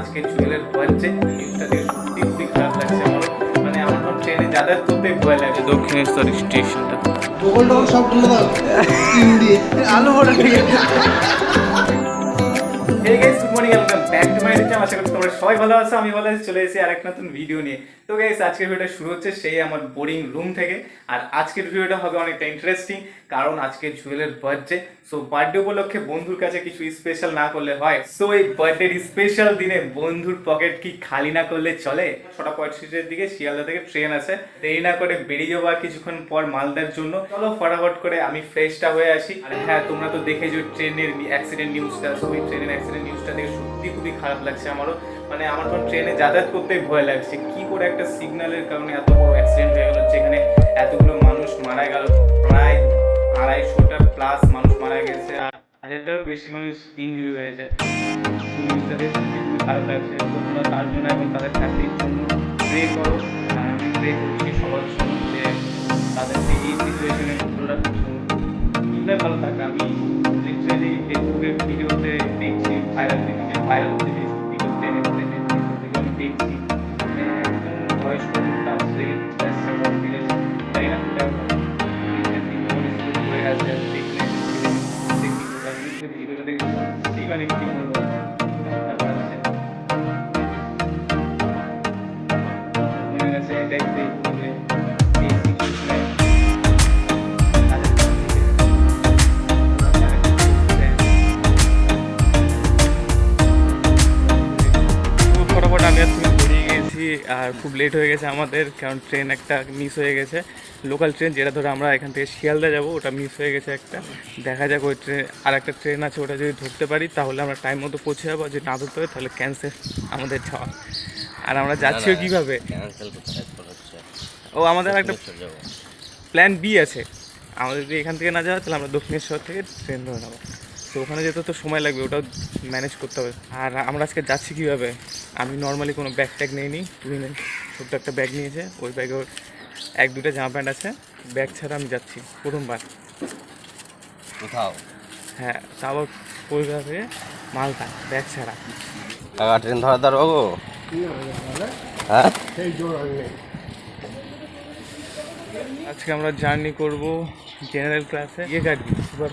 আজকে জুয়েলের বার্থডে নিউজটা দেখে সত্যি খুবই খারাপ লাগছে। আমার মানে আমার তো ট্রেনে যাতায়াত করতে ভয় লাগে। দক্ষিণেশ্বর স্টেশনটা। সব দাও। আলু বড় ঠিক আছে guys good morning back to my আশা করি তোমরা সবাই ভালো আছো, আমি ভালো আছি, চলে এসেছি নতুন ভিডিও নিয়ে। তো গাইস আজকের ভিডিওটা শুরু হচ্ছে সেই আমার বোরিং রুম থেকে। আর আজকের ভিডিওটা হবে অনেকটা ইন্টারেস্টিং কারণ আজকে জুয়েলের বার্থডে সো বার্থডে উপলক্ষে বন্ধুর কাছে কিছু স্পেশাল না করলে হয়। সো এই স্পেশাল দিনে বন্ধুর পকেট কি খালি না করলে চলে? ছটা পঁয়ত্রিশের দিকে শিয়ালদা থেকে ট্রেন আছে দেরি না করে বেরিয়ে যাব কিছুক্ষণ পর মালদার জন্য। চলো ফটাফট করে আমি ফ্রেশটা হয়ে আসি। আর হ্যাঁ তোমরা তো দেখেছ ট্রেনের অ্যাক্সিডেন্ট নিউজটা সো ট্রেনের অ্যাক্সিডেন্ট নিউজটা দেখে সত্যি খুবই খারাপ লাগছে আমারও। মানে আমার তো ট্রেনে যাতায়াত করতে ভয় লাগছে। কি করে একটা সিগন্যালের কারণে এত বড় অ্যাক্সিডেন্ট হয়ে গেল? যেখানে এতগুলো মানুষ মারা গেল। প্রায় আড়াইশোটা প্লাস মানুষ মারা গেছে। আর হাজারটারও বেশি মানুষ ইঞ্জুরি হয়েছে। খারাপ লাগছে। তোমরা তার জন্য এখন তাদের ফ্যামিলির জন্য প্রে করো। আমি প্রে করছি সবার জন্য যে তাদেরকে এই সিচুয়েশনে পুরোটা কীভাবে ভালো থাকবে। আমি লিটারেলি ফেসবুকের ভিডিওতে দেখছি ভাইরাল ভাইরাল হচ্ছে ভিডিও ট্রেনে ট্রেনে আমি দেখছি একদম বয়স্ক তার থেকে আর বেরিয়ে গেছি আর খুব লেট হয়ে গেছে আমাদের কারণ ট্রেন একটা মিস হয়ে গেছে। লোকাল ট্রেন যেটা ধরে আমরা এখান থেকে শিয়ালদা যাব ওটা মিস হয়ে গেছে একটা। দেখা যাক ওই ট্রেন আর একটা ট্রেন আছে ওটা যদি ধরতে পারি তাহলে আমরা টাইম মতো পৌঁছে যাব যদি না ধরতে পারি তাহলে ক্যান্সেল আমাদের যাওয়া। আর আমরা যাচ্ছিও কীভাবে? ও আমাদের একটা প্ল্যান বি আছে। আমাদের যদি এখান থেকে না যাওয়া তাহলে আমরা দক্ষিণেশ্বর থেকে ট্রেন ধরে নেব। তো ওখানে যেতে তো সময় লাগবে ওটাও ম্যানেজ করতে হবে। আর আমরা আজকে যাচ্ছি কীভাবে? আমি নর্মালি কোনো ব্যাগ ট্যাগ নিইনি তুমি নে। ছোট্ট একটা ব্যাগ নিয়েছে ওই ব্যাগে ওর এক দুটা জামা প্যান্ট আছে ব্যাগ ছাড়া আমি যাচ্ছি প্রথমবার। কোথাও? হ্যাঁ তাও আবার কলকাতা থেকে মালদা ব্যাগ ছাড়া। ট্রেন ধরা দাঁড়ো গো হ্যাঁ? নেই আজকে আমরা জার্নি করব জেনারেল ক্লাসে ইয়ে গাড়ি সুপার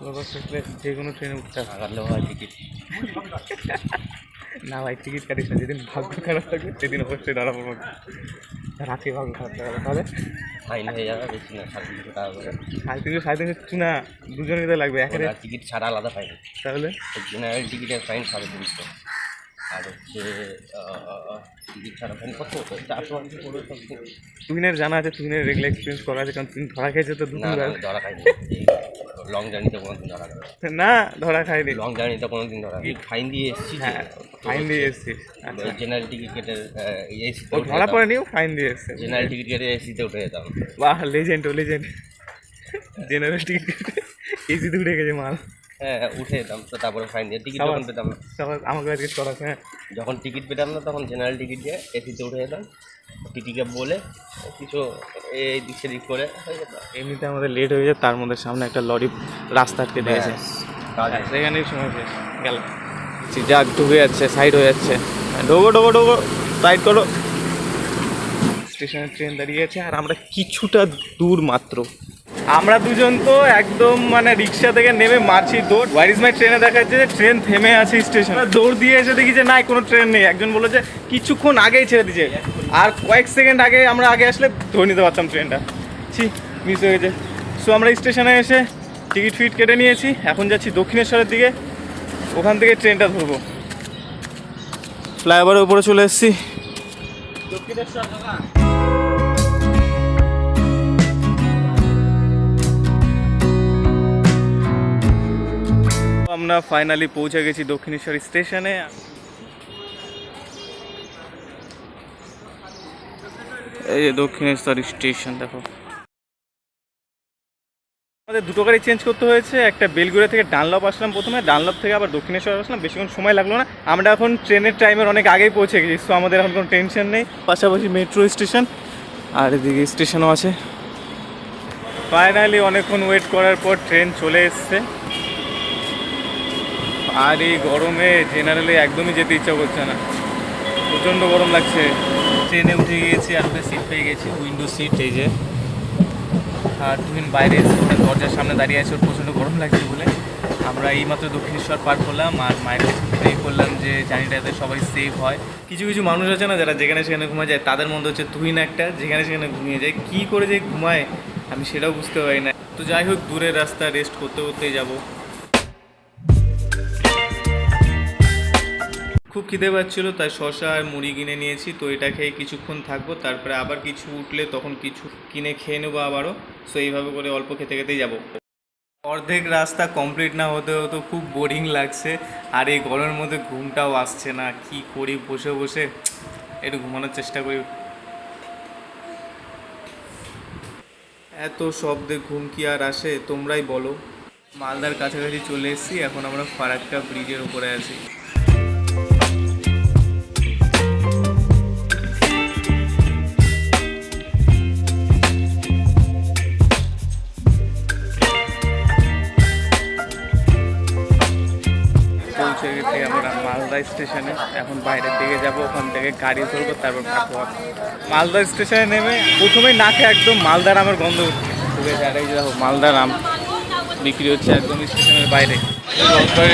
সুপার ফাস্ট যে কোনো ট্রেনে উঠতে কাকার হয় টিকিট না ভাই টিকিট কাটিস না যেদিন ভাগ্য খারাপ থাকবে সেদিন অবশ্যই ধরা পড়ব রাতে ভাগ্য খারাপ থাকবে তাহলে? ফাইন হয়ে যাবে বেশি না সাড়ে তিনশো টাকা করে। সাড়ে তিনশো সাড়ে তিনশো না দুজনে তো লাগবে একেবারে টিকিট ছাড়া আলাদা ফাইন তাহলে? জেনারেল টিকিটের ফাইন সাড়ে তিনশো। আর হচ্ছে টিকিট ছাড়া ফাইন কত? চারশো আটশো পড়বে। তুহিনের জানা আছে তুহিনের রেগুলার এক্সপিরিয়েন্স করা আছে কারণ তুমি ধরা খেয়েছে তো। আমি ধরা খাইনি লং জার্নিতে কোনো দিন ধরা খাই না ধরা খাইনি। লং জার্নিতে কোনো দিন ধরা ফাইন দিয়ে এসেছি হ্যাঁ ফাইন দিয়ে এসছিস আচ্ছা। জেনারেল টিকিট কেটে এসিতে ও ধরা পড়েনি ও ফাইন দিয়ে এসেছে। জেনারেল টিকিট কেটে এসিতে উঠে যেতাম। বাহ লেজেন্ড ও লেজেন্ড জেনারেল টিকিট এসিতে উঠে গেছে মাল। হ্যাঁ উঠে যেতাম তো তারপরে ফাইন দিয়ে টিকিট। যখন পেতাম। না সবার আমাকে করা হ্যাঁ। যখন টিকিট পেতাম না তখন জেনারেল টিকিট দিয়ে এসিতে উঠে যেতাম। টিটিকে বলে কিছু এই দিক সেদিক করে হয়ে যেত। এমনিতে আমাদের লেট হয়ে যায় তার মধ্যে সামনে একটা লরি রাস্তা আটকে দিয়েছে কাজ সেখানেই সময় গেল। যাক ঢুকে যাচ্ছে সাইড হয়ে যাচ্ছে। ঢোকো ঢোকো ঢোকো সাইড করো। স্টেশনে ট্রেন দাঁড়িয়ে আছে আর আমরা কিছুটা দূর মাত্র। আমরা দুজন তো একদম মানে রিক্সা থেকে নেমে মারছি দৌড়। ওয়ার ইজ মাই ট্রেনে দেখা যাচ্ছে যে ট্রেন থেমে আছে স্টেশনে দৌড় দিয়ে এসে দেখি যে নাই কোনো ট্রেন নেই। একজন বলল যে কিছুক্ষণ আগেই ছেড়ে দিয়েছে। আর কয়েক সেকেন্ড আগে আমরা আগে আসলে ধরে নিতে পারতাম ট্রেনটা ছি মিস হয়ে গেছে। সো আমরা স্টেশনে এসে টিকিট ফিট কেটে নিয়েছি। এখন যাচ্ছি দক্ষিণেশ্বরের দিকে। ওখান থেকে ট্রেনটা ধরবো। ফ্লাইওভারের উপরে চলে এসেছি। আমরা ফাইনালি পৌঁছে গেছি দক্ষিণেশ্বর স্টেশনে। এই যে দক্ষিণেশ্বর স্টেশন, দেখো। আমাদের দুটো গাড়ি চেঞ্জ করতে হয়েছে, একটা বেলগুড়িয়া থেকে ডানলপ আসলাম প্রথমে, ডানলপ থেকে আবার দক্ষিণেশ্বর আসলাম, বেশিক্ষণ সময় লাগল না। আমরা এখন ট্রেনের টাইমের অনেক আগেই পৌঁছে গেছি সো আমাদের এখন কোনো টেনশন নেই। পাশাপাশি মেট্রো স্টেশন আর এদিকে স্টেশনও আছে। ফাইনালি অনেকক্ষণ ওয়েট করার পর ট্রেন চলে এসছে। আর এই গরমে জেনারেলি একদমই যেতে ইচ্ছা করছে না। প্রচণ্ড গরম লাগছে। ট্রেনে উঠে গিয়েছি একটা সিট পেয়ে গেছি উইন্ডো সিট এই যে। আর তুহিন বাইরে দরজার সামনে দাঁড়িয়ে আছে, ওর প্রচণ্ড গরম লাগছে বলে। আমরা এইমাত্র দক্ষিণেশ্বর পার করলাম আর মায়ের কাছে করলাম যে জার্নিটাতে সবাই সেফ হয়। কিছু কিছু মানুষ আছে না যারা যেখানে সেখানে ঘুমায় যায়, তাদের মধ্যে হচ্ছে তুহিন একটা, যেখানে সেখানে ঘুমিয়ে যায়। কী করে যে ঘুমায়, আমি সেটাও বুঝতে পারি না। তো যাই হোক, দূরের রাস্তা রেস্ট করতে, করতেই যাব। খুব খিদে পাচ্ছিল, তাই শশা আর মুড়ি কিনে নিয়েছি। তো এটা খেয়ে কিছুক্ষণ থাকব, তারপরে আবার কিছু উঠলে তখন কিছু কিনে খেয়ে নেব আবারও। সো এইভাবে করে অল্প খেতে খেতেই যাব। অর্ধেক রাস্তা কমপ্লিট না হতে হতে খুব বোরিং লাগছে, আর এই গরমের মধ্যে ঘুমটাও আসছে না। কি করি বসে বসে? একটু ঘুমানোর চেষ্টা করি। এত শব্দে ঘুম কি আর আসে, তোমরাই বলো। মালদার কাছাকাছি চলে এসেছি, এখন আমরা ফারাক্কা ব্রিজের উপরে আছি। স্টেশনে। এখন বাইরের দিকে যাব ওখান থেকে গাড়ি ধরবো তারপর কাটোয়া মালদা স্টেশনে নেমে প্রথমেই নাকে একদম মালদার আমের গন্ধ উঠছে। দেখো মালদার আম বিক্রি হচ্ছে একদম স্টেশনের বাইরে।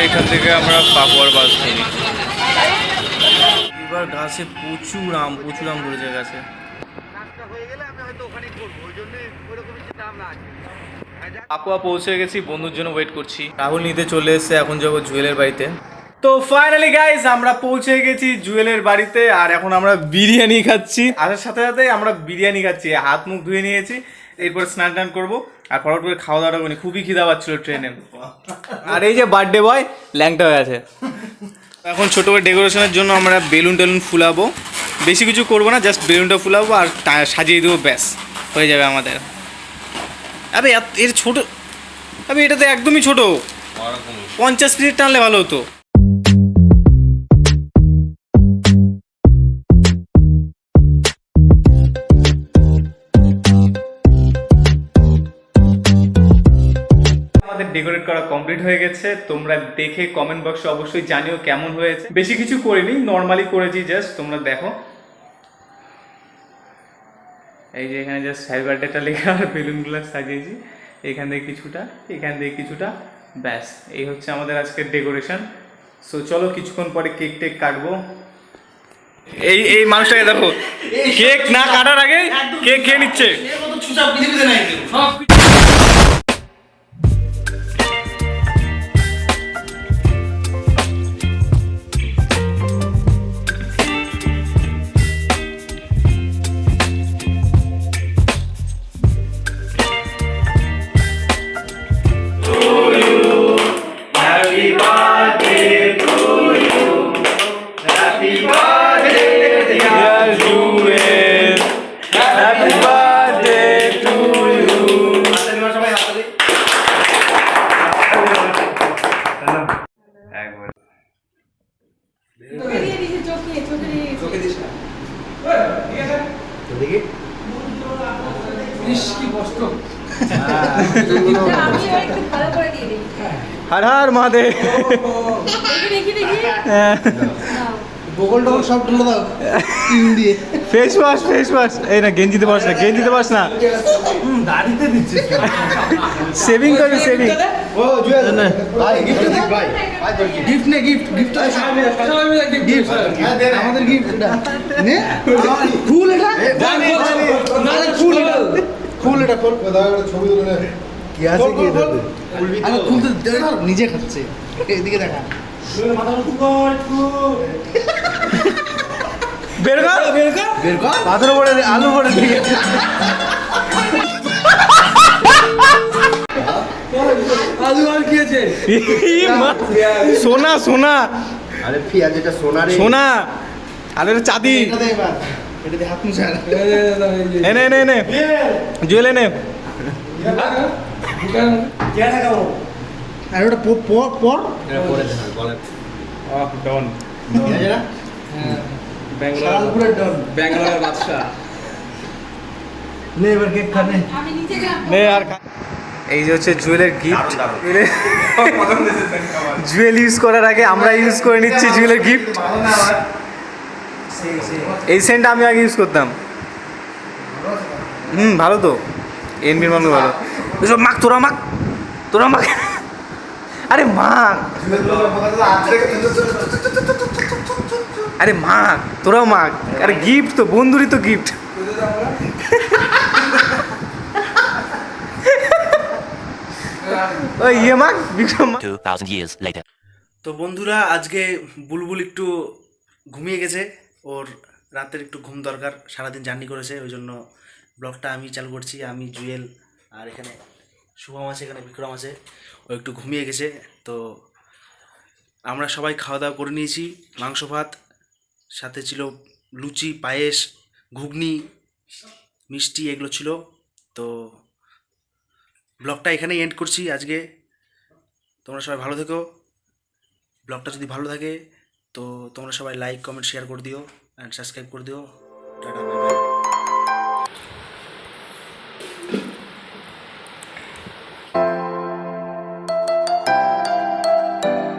এখান থেকে আমরা পাকুয়ার বাস ধরি। এবার গাছে প্রচুর আম প্রচুর আম ধরেছে গাছে। পাকুয়া পৌঁছে গেছি বন্ধুর জন্য ওয়েট করছি। রাহুল নিতে চলে এসেছে এখন যাব জুয়েলের বাড়িতে। তো ফাইনালি গাইস আমরা পৌঁছে গেছি জুয়েলের বাড়িতে, আর এখন আমরা বিরিয়ানি খাচ্ছি। আসার সাথে সাথে আমরা বিরিয়ানি খাচ্ছি, হাত মুখ ধুয়ে নিয়েছি, এরপর স্নান টান করব, আর করে খাওয়া দাওয়া করি খুবই খিদা পাচ্ছিল ট্রেনে। আর এই যে বার্থডে বয় ল্যাংটা হয়ে আছে। এখন ছোটো করে ডেকোরেশনের জন্য আমরা বেলুন টেলুন ফুলাবো। বেশি কিছু করব না জাস্ট বেলুনটা ফুলাবো আর সাজিয়ে দেবো, ব্যাস, হয়ে যাবে আমাদের। এত- এর ছোট আবে এটা তো একদমই ছোট। পঞ্চাশ পিসের টানলে ভালো হতো। ডেকোরেট করা কমপ্লিট হয়ে গেছে। তোমরা দেখে কমেন্ট বক্সে অবশ্যই জানিও কেমন হয়েছে। বেশি কিছু করিনি নর্মালি করেছি জাস্ট তোমরা দেখো। এই যে এখানে জাস্ট হ্যাপি বার্থডেটা লেখা আর বেলুনগুলো সাজিয়েছি। এখান থেকে কিছুটা এখান থেকে কিছুটা ব্যাস। এই হচ্ছে আমাদের আজকের ডেকোরেশন সো চলো কিছুক্ষণ পরে কেক টেক কাটবো। এই এই মানুষটাকে দেখো। কেক না কাটার আগে কেক খেয়ে নিচ্ছে। হর হর মহাদেব। সব ঢেলে দাও। দিয়ে। ফেস ওয়াশ ফেস ওয়াশ এই না গেঞ্জিতে পারস না গেঞ্জিতে পারস না। দাড়িতে দিচ্ছিস সেভিং করবি সেভিং ও জুয়েল। ভাই গিফট দে ভাই। গিফট নে গিফট গিফট গিফট আমাদের গিফট নে। ফুল এটা? না ফুল এটা। ফুল এটা। ফুল ছবি তুলে কি আছে কি নিজে খাচ্ছে। এদিকে দেখা। বের কর। বের কর বের কর। পাথর পড়ে আলু পড়ে দিয়ে আলু আর কি আছে? সোনা সোনা। আরে সোনা আরে চাঁদি। এটা হাত মুছে এনে এনে এনে। জুয়েল এনে। আর ওটা পর? পর এটা পরে দেখা বলে ডন ঠিক না? শালপুরের ডন ব্যাঙ্গালোরের বাদশা নে এবার কেক খা আমি নিচে যাব। নে আর খা। এই যে হচ্ছে জুয়েলের গিফট জুয়েল ইউজ করার আগে আমরা ইউজ করে নিচ্ছি জুয়েলের গিফট এই সেন্টটা আমি আগে ইউজ করতাম। হুম ভালো তো। এনবির মানুষ ভালো। মাখ তোরা মাখ তোরা মাখ আরে মাখ আরে মাখ তোরাও মাখ আরে গিফট তো বন্ধুরই তো গিফট ওই ইয়ে মাখ বিক্রম মাখ 2,000 years later. তো বন্ধুরা আজকে বুলবুল একটু ঘুমিয়ে গেছে। ওর রাতের একটু ঘুম দরকার সারাদিন জার্নি করেছে ওই জন্য ব্লগটা আমি চালু করছি। আমি জুয়েল আর এখানে শুভম আছে, এখানে বিক্রম আছে। ও একটু ঘুমিয়ে গেছে, তো আমরা সবাই খাওয়া দাওয়া করে নিয়েছি, মাংস ভাত, সাথে ছিল লুচি, পায়েস, ঘুগনি, মিষ্টি, এগুলো ছিল। তো ব্লগটা এখানেই এন্ড করছি আজকে। তোমরা সবাই ভালো থেকো। ব্লগটা যদি ভালো থাকে, তো তোমরা সবাই লাইক কমেন্ট শেয়ার করে দিও অ্যান্ড সাবস্ক্রাইব করে দিও। টাটা।